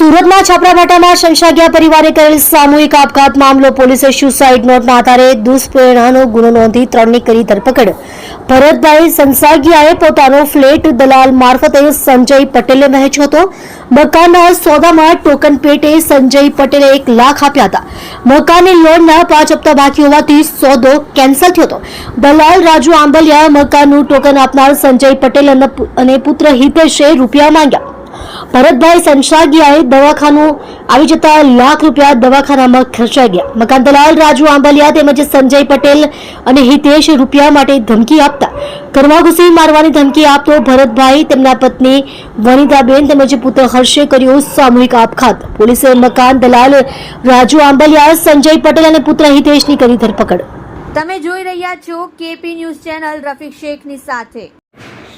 સુરતના છાપરાભાટામાં શંશાગ્યા પરિવારે કરેલ સામૂહિક આપઘાત મામલો પોલીસે સુસાઇડ નોટના આધારે દુષ્પ્રેરણાનો ગુનો નોંધી ત્રણની કરી ધરપકડ. ભરતભાઈ સંસાગિયાએ પોતાનો ફ્લેટ દલાલ મારફતે સંજય પટેલે વહેંચ્યો હતો. મકાનના સોદામાં ટોકન પેટે સંજય પટેલે એક લાખ આપ્યા હતા. મકાનની લોનના પાંચ હપ્તા બાકી હોવાથી સોદો કેન્સલ થયો હતો. દલાલ રાજુ આંબલિયા મકાનનું ટોકન આપનાર સંજય પટેલ અને પુત્ર હિતેશે રૂપિયા માંગ્યા. ભરતભાઈ સંસાગિયાએ દવાખાનું આવી જતા લાખ રૂપિયા દવાખાનામાં ખર્ચાઈ ગયા. મકાન દલાલ રાજુ આંબલિયા તેમજ સંજય પટેલ અને હિતેશ રૂપિયા માટે ધમકી આપતા. ઘરમાં ઘૂસી મારવાની ધમકી આપતો ભરતભાઈ તેમના પત્ની વનિતાબેન તેમજ પુત્ર હર્ષે કર્યો સામૂહિક આપઘાત. પોલીસે મકાન દલાલ રાજુ આંબલિયા, સંજય પટેલ અને પુત્ર હિતેશની કરી ધરપકડ. તમે જોઈ રહ્યા છો કેપી ન્યૂઝ ચેનલ રફીક શેખની સાથે.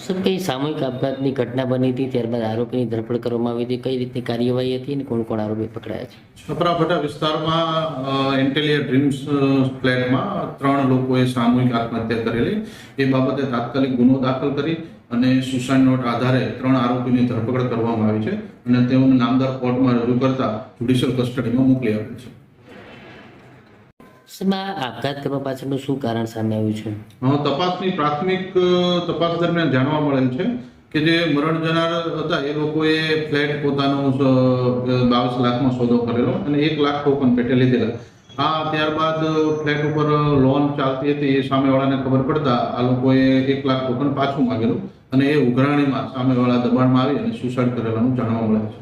સર કઈ સામૂહિક આપઘાતની ઘટના બની હતી? ત્યારબાદ આરોપીની ધરપકડ કરવામાં આવી હતી. કઈ રીતની કાર્યવાહી હતી અને કોણ કોણ આરોપી પકડાયા છે? છપરાભટા વિસ્તારમાં એન્ટેલિયા ડ્રીમ્સ ફ્લેટમાં ત્રણ લોકોએ સામૂહિક આત્મહત્યા કરેલી. એ બાબતે તાત્કાલિક ગુનો દાખલ કરી અને સુસાઇડ નોટ આધારે ત્રણ આરોપીની ધરપકડ કરવામાં આવી છે અને તેઓને નામદાર કોર્ટમાં રજૂ કરતા જ્યુડિશિયલ કસ્ટડીમાં મોકલી આપેલ છે. આપઘાત કરવા પાછળનું શું કારણ સામે આવ્યું છે? તપાસની પ્રાથમિક તપાસ દરમિયાન જાણવા મળેલ છે કે જે મરણ જનાર હતા, એ લોકોએ ફ્લેટ પોતાનો બાવીસ લાખમાં સોદો કરેલો અને એક લાખ ટોકન પેટે લીધેલા. આ ત્યારબાદ ફ્લેટ ઉપર લોન ચાલતી હતી એ સામેવાળાને ખબર પડતા આ લોકોએ એક લાખ ટોકન પાછું માંગેલું અને એ ઉઘરાણીમાં સામેવાળા દબાણમાં આવી અને સુસાઇડ કરેલાનું જાણવા મળે છે.